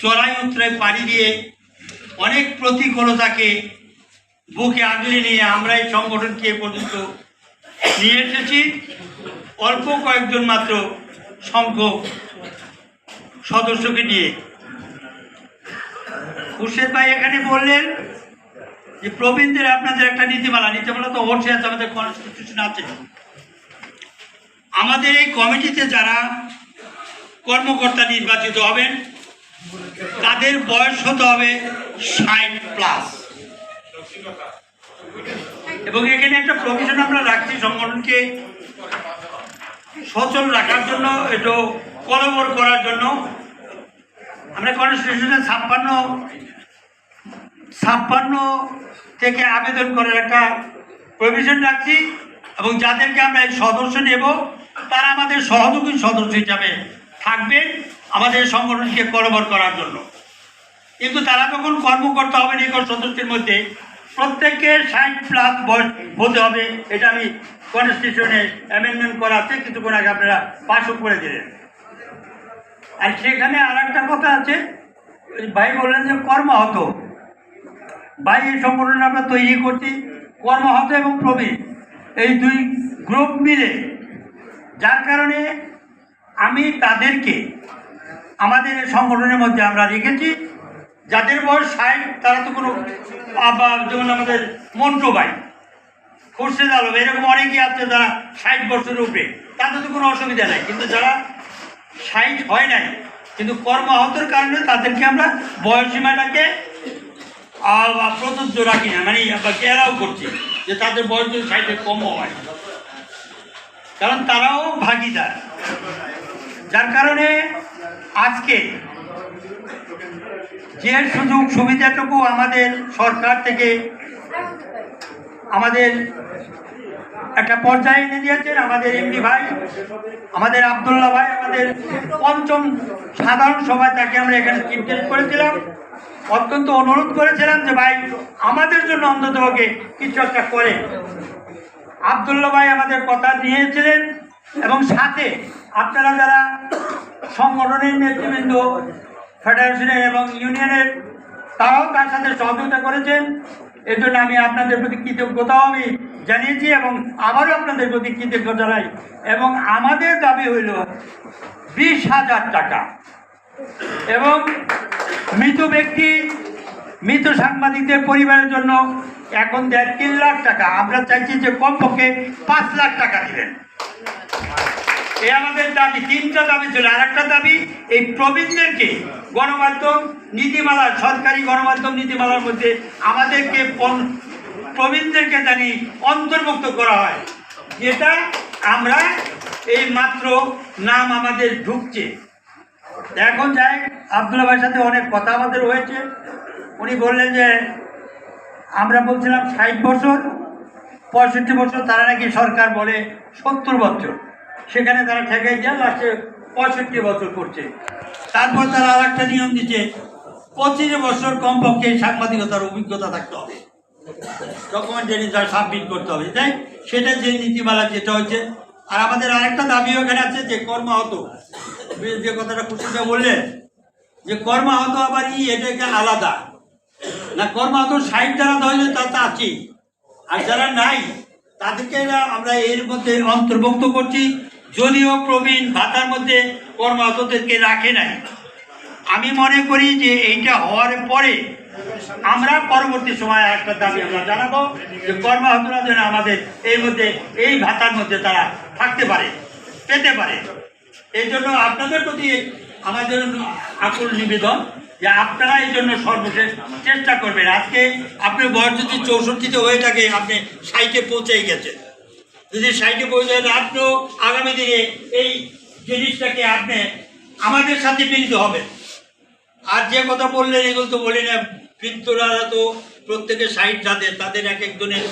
চড়াই উত্তরায় পাড়ি দিয়ে অনেক প্রতিকূলতাকে বুকে আগলে নিয়ে আমরা এই সংগঠনকে পর্যন্ত নিয়ে এসেছি। অল্প কয়েকজন মাত্র সংখ্যক সদস্যকে নিয়ে। খুরশেদ ভাই এখানে বললেন যে, প্রবীণদের আপনাদের একটা নীতিমালা। নীতিমালা তো অবশ্যই আছে, আমাদের কনস্টিটিউশন আছে। আমাদের এই কমিটিতে যারা কর্মকর্তা নির্বাচিত হবেন তাদের বয়স হতে হবে ষাট প্লাস এবং এখানে একটা প্রভিশন আমরা রাখছি সংগঠনকে সচল রাখার জন্য, একটু কলবর করার জন্য। আমরা কনস্টিটিউশনে ছাপ্পান্ন ছাপ্পান্ন থেকে আবেদন করার একটা প্রভিশন রাখছি এবং যাদেরকে আমরা এই সদস্য নেব, তারা আমাদের সহযোগী সদস্য হিসাবে থাকবেন। আমাদের সংগঠনকে কলবর করার জন্য। কিন্তু তারা যখন কর্মকর্তা হবে নিকট সদস্যের মধ্যে। প্রত্যেককে ষাট প্লাস বয়স হতে হবে, এটা আমি কনস্টিটিউশনে অ্যামেন্ডমেন্ট করা আছে, কিছুক্ষণ আগে আপনারা পাশও করে দিলেন। আর সেখানে আর একটা কথা আছে ভাই বললেন যে কর্মহত। ভাই, এই সংগঠন আমরা তৈরি করছি কর্মহত এবং প্রবীণ। এই দুই গ্রুপ মিলে। যার কারণে আমি তাদেরকে আমাদের এই সংগঠনের মধ্যে আমরা রেখেছি। যাদের বয়স ষাট, তারা তো কোনো যেমন আমাদের মন্টু ভাই, খুরশেদ আলম, এরকম অনেকেই আছে যারা ষাট বছরের উপরে। তাদের তো কোনো অসুবিধা নাই। কিন্তু যারা ষাট হয় নাই, কিন্তু কর্মাহতর কারণে তাদেরকে আমরা বয়সীমাটাকে প্রযোজ্য রাখি না। মানে কেরাও করছি যে তাদের বয়স যদি ষাটের কমও হয়। কারণ তারাও ভাগিদার। যার কারণে আজকে যে সুযোগ সুবিধাটুকু আমাদের সরকার থেকে আমাদের একটা পর্যায়ে এনে দিয়েছেন, আমাদের এমডি ভাই, আমাদের আবদুল্লাহ ভাই, আমাদের পঞ্চম সাধারণ সভায় তাকে আমরা এখানে চিফ করেছিলাম। অত্যন্ত অনুরোধ করেছিলাম যে ভাই, আমাদের জন্য অন্তত ওকে কিছু একটা করে। আবদুল্লাহ ভাই আমাদের কথা নিয়েছিলেন এবং সাথে আপনারা যারা সংগঠনের নেতৃবৃন্দ, ফেডারেশনের এবং ইউনিয়নের, তারাও তার সাথে সহযোগিতা করেছেন। এর জন্য আমি আপনাদের প্রতি কৃতজ্ঞতাও আমি জানিয়েছি এবং আবারও আপনাদের প্রতি কৃতজ্ঞ জানাই। এবং আমাদের দাবি হইল বিশ হাজার টাকা। এবং মৃত ব্যক্তি, মৃত সাংবাদিকদের পরিবারের জন্য এখন দেয় তিন লাখ টাকা। আমরা চাইছি যে কমপক্ষে পাঁচ লাখ টাকা দিবেন। এই আমাদের দাবি, তিনটা দাবি ছিল আর একটা দাবি, এই প্রবীণদেরকে গণমাধ্যম, নীতিমালা, সরকারি গণমাধ্যম, নীতিমালার মধ্যে আমাদেরকে প্রবীণদেরকে জানি অন্তর্ভুক্ত করা হয়। যেটা আমরা এই মাত্র নাম আমাদের ঢুকছে। এখন যাই আবদুল্লা ভাইয়ের সাথে অনেক কথা আমাদের হয়েছে। উনি বললেন যে, আমরা বলছিলাম ষাট বছর, পঁয়ষট্টি বছর, তারা নাকি সরকার বলে সত্তর বছর। সেখানে তারা ঠেকাই দিয়ে লাস্টে পঁয়ষট্টি বছর করছে। তারপর তারা আর একটা নিয়ম দিচ্ছে, পঁচিশ বছর কমপক্ষে সাংবাদিকতার অভিজ্ঞতা থাকতে হবে। ডকুমেন্টারি যা সাবমিট করতে হবে, তাই? সেটা যে নীতিমালা যেটা হচ্ছে আর আমাদের আরেকটা দাবি ওখানে আছে যে কর্মাহত। যে কথাটা খুশিটা বললেন, যে কর্মাহত আবার ই, এটাকে আলাদা। না, কর্মাহত সাইড যারা ধরলে তা তো আছেই। আর যারা নাই তাদেরকে আমরা এর মধ্যে অন্তর্ভুক্ত করছি। যদিও প্রবীণ ভাতার মধ্যে কর্মাহতদেরকে রাখে নাই। আমি মনে করি যে এইটা হওয়ার পরে আমরা পরবর্তী সময় একটা দাবি আমরা জানাব যে কর্মাহতরা যেন আমাদের এই মধ্যে, এই ভাতার মধ্যে তারা থাকতে পারে, পেতে পারে। এই জন্য আপনাদের প্রতি আমাদের আকুল নিবেদন যে আপনারা এই জন্য সর্বশেষ চেষ্টা করবেন। আজকে আপনি বয়স যদি চৌষট্টিতে হয়ে থাকে আপনি ষাটে পৌঁছেই গেছেন। যদি ষাটে পৌঁছে আপনিও আগামী দিনে এই জিনিসটাকে আপনি আমাদের সাথে মিলিত হবেন। আর যে কথা বললেন, এগুলো তো বলি না বৃদ্ধরা তো প্রত্যেকে ষাট যাদের তাদের এক একজনের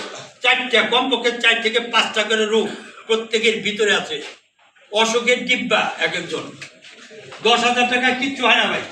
চারটা, কমপক্ষে চার থেকে পাঁচটা করে রোগ প্রত্যেকের ভিতরে আছে। অসুখের ডিব্বা এক একজন। দশ হাজার টাকা কিচ্ছু হয় না ভাই।